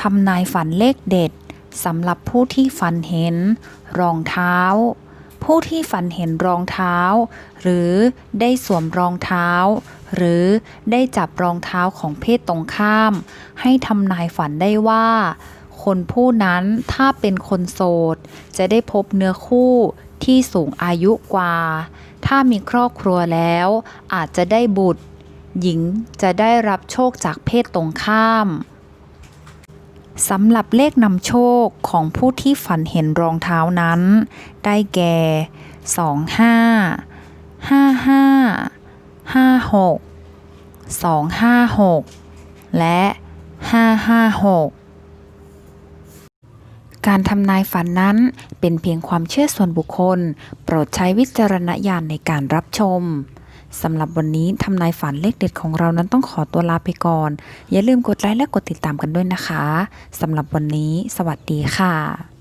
ทำนายฝันเลขเด็ดสำหรับผู้ที่ฝันเห็น รองเท้า ผู้ที่ฝันเห็นรองเท้า หรือได้สวมรองเท้า หรือได้จับรองเท้าของเพศตรงข้าม ให้ทำนายฝันได้ว่า คนผู้นั้นถ้าเป็นคนโสด จะได้พบเนื้อคู่ที่สูงอายุกว่า ถ้ามีครอบครัวแล้ว อาจจะได้บุตร หญิงจะได้รับโชคจากเพศตรงข้าม สำหรับเลขนำโชคของผู้ที่ฝันเห็นรองเท้านั้น ได้แก่ 25 55 56 256 และ 556การทำนายฝันนั้นเป็นเพียงความเชื่อส่วนบุคคล โปรดใช้วิจารณญาณในการรับชม สำหรับวันนี้ทำนายฝันเลขเด็ดของเรานั้นต้องขอตัวลาไปก่อน อย่าลืมกดไลค์และกดติดตามกันด้วยนะคะสำหรับวันนี้ สวัสดีค่ะ